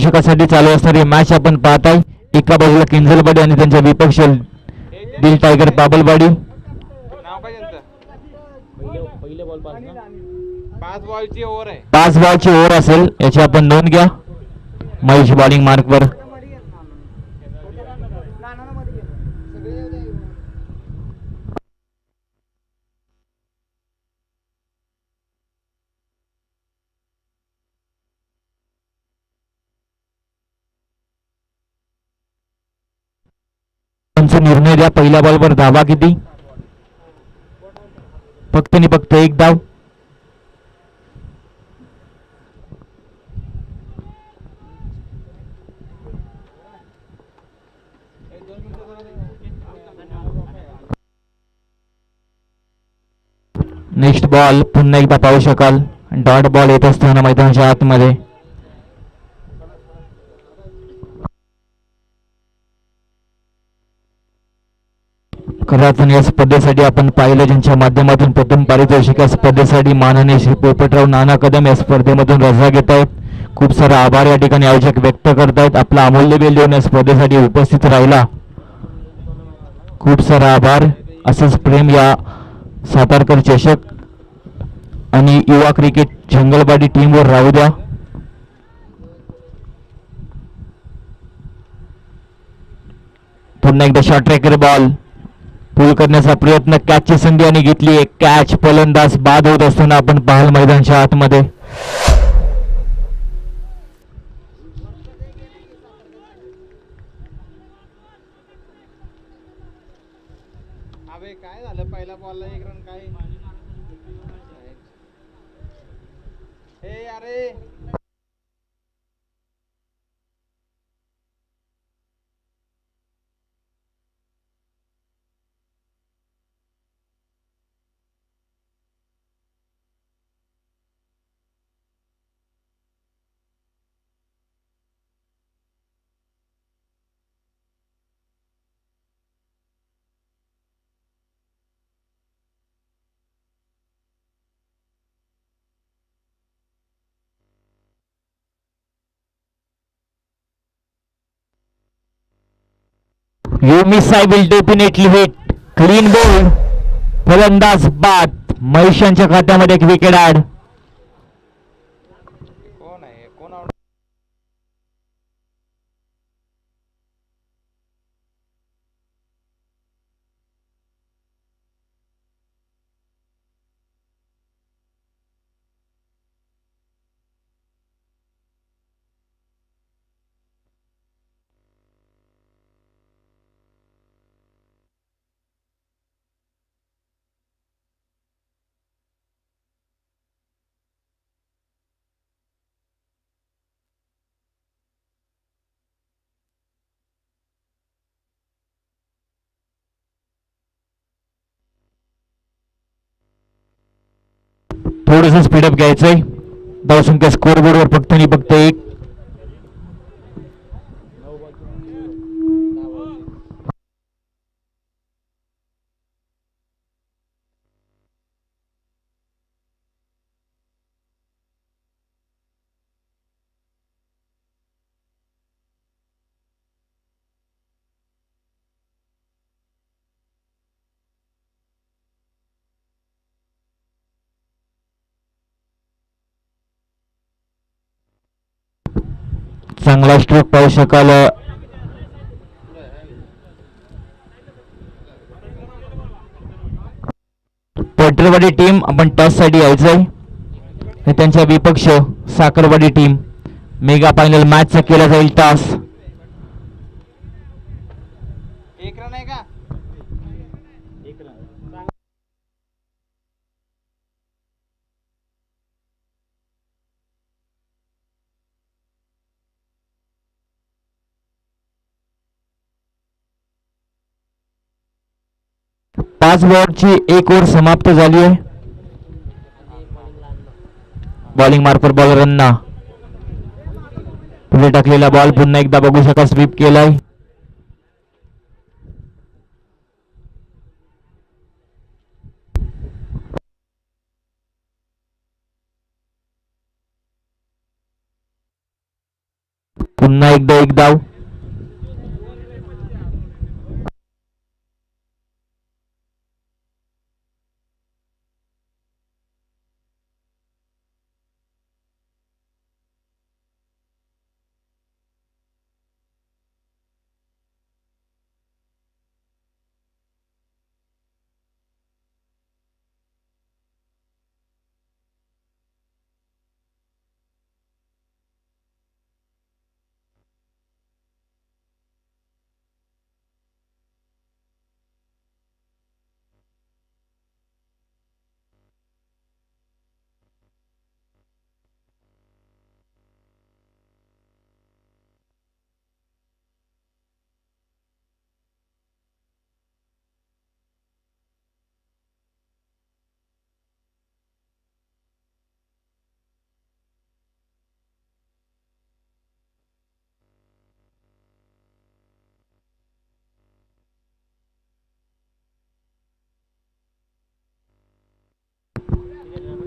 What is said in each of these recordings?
पारितोषिकासाठी चालू असणारी मॅच आपण पाहत आहे एका बाजूला किंजलवाडी आणि त्यांच्या विपक्ष दिल टायगर आहे. पाच बॉलची ओव्हर असेल याची आपण नोंद घ्या. महेश बॉलिंग मार्कवर निर्णय द्या. पहिल्या बॉलवर धावा किती? फक्त आणि फक्त एक धाव. नेक्स्ट बॉल पुन्हा एकदा पाहू शकाल. डॉट बॉल येत असताना मैदानाच्या आतमध्ये. खरंच या स्पर्धेसाठी आपण पाहिलं ज्यांच्या माध्यमातून प्रथम पारितोषिक या स्पर्धेसाठी माननीय श्री पोपटराव नाना कदम या स्पर्धेमधून रजा घेत आहेत. खूप सारा आभार या ठिकाणी आयोजक व्यक्त करतायत आपला अमूल्य वेळ देऊन या स्पर्धेसाठी उपस्थित राहिला. खूप सारा आभार. असंच प्रेम या सातारकर चषक आणि युवा क्रिकेट जंगलबाडी टीमवर राहू द्या. पुन्हा एकदा शॉर्ट ट्रॅकर बॉल पूल करण्याचा प्रयत्न कॅचची संधी आणि घेतली एक कॅच फलंदाज बाद होत असताना आपण पाहाल मैदानच्या आतमध्ये. अबे काय झालं? पहिल्या बॉलला एक रन काय? अरे! You miss I will definitely hit clean bowled फलंदाज बाद. महिषांच्या खात्यामध्ये एक विकेट आड थोडस स्पीडअप घ्यायचंय. धावसंख्या स्कोर बोर्डवर फक्त आणि फक्त एक चांगला स्ट्रोक पाहू शकाल. पटरवाडी टीम आपण टॉससाठी यायचंय. त्यांच्या विपक्ष साखरवाडी टीम मेगा फायनल मॅचचा केला जाईल टॉस पाच बॉलची एक ओव्हर समाप्त झाली आहे. बॉलिंग मार्फत बॉलरांना पुढे टाकलेला बॉल पुन्हा एकदा बघू शकता स्वीप केलाय. पुन्हा एकदा एक धाव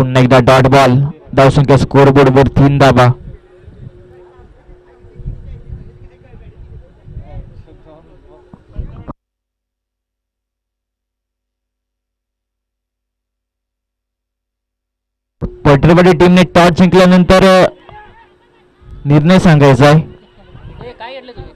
पुन्हा एकदा डॉट बॉल धावसंख्या स्कोर बोर्डवर तीन धाबा पटरवाडी टीमने टॉस जिंकल्यानंतर निर्णय सांगायचा आहे काय घेतलं तुम्ही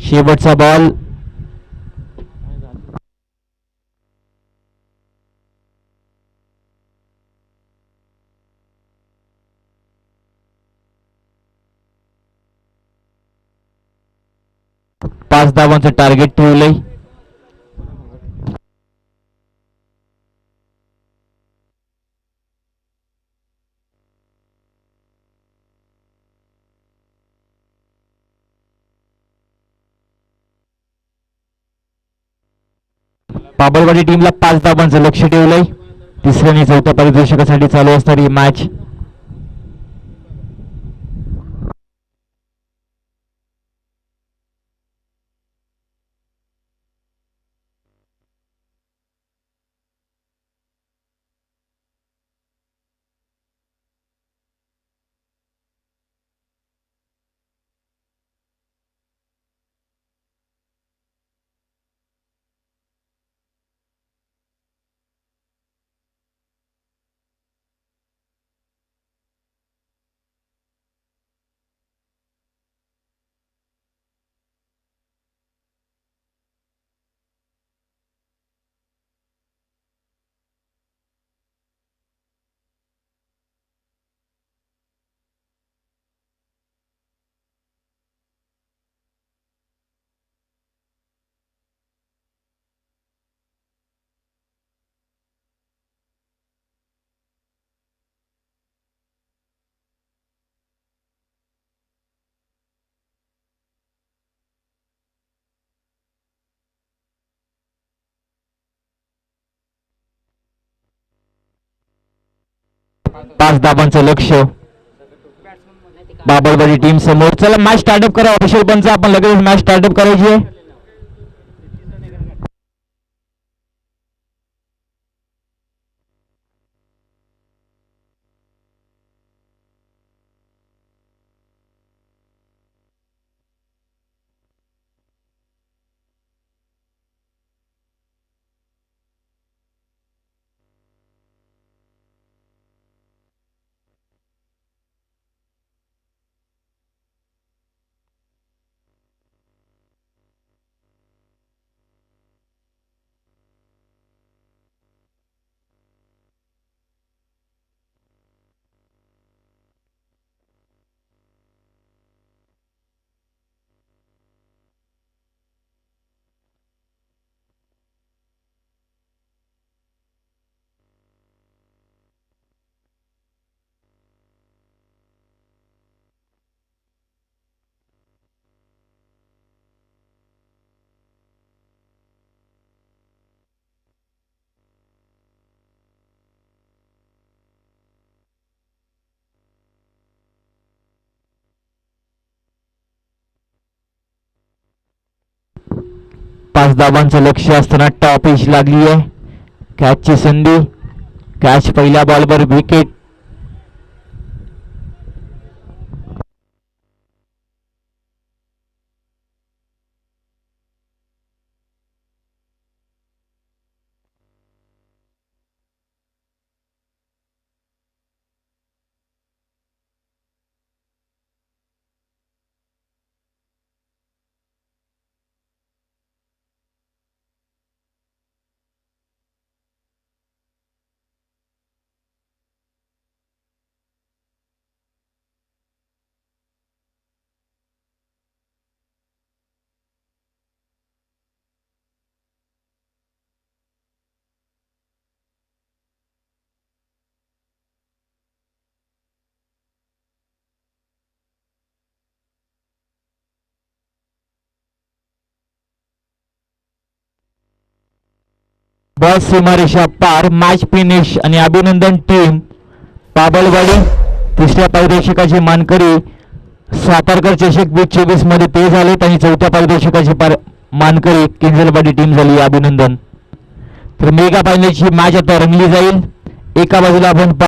शेवटचा बॉल पाच धावांचं टार्गेट ठेवलंय. बाबरवाडी टीमला पाच धावांचं लक्ष ठेवलंय. तिसऱ्या आणि चौथ्या पारितोषिकासाठी चालू असणारी मॅच पाच धाबांचं लक्ष. बाबरवाडी टीम समोर. चला मॅच स्टार्टअप करा ऑफिशियल पंच आपण लगेच मॅच स्टार्टअप करायची आहे. पाच धावांचं लक्ष असताना टॉप इश लागली आहे कॅचची संधी. कॅच पहिल्या बॉलवर विकेट बॉल सीमारेषा पार मॅच फिनिश आणि अभिनंदन टीम. पाबलवाडी तिसऱ्या पारितोषिकाची मानकरी सातारकर चषक वीस चोवीसमध्ये ते झालेत आणि चौथ्या पारदर्शकाची पार मानकरी किंजलवाडी टीम झाली अभिनंदन. तर मेगा फायनलची मॅच आता रंगली जाईल. एका बाजूला आपण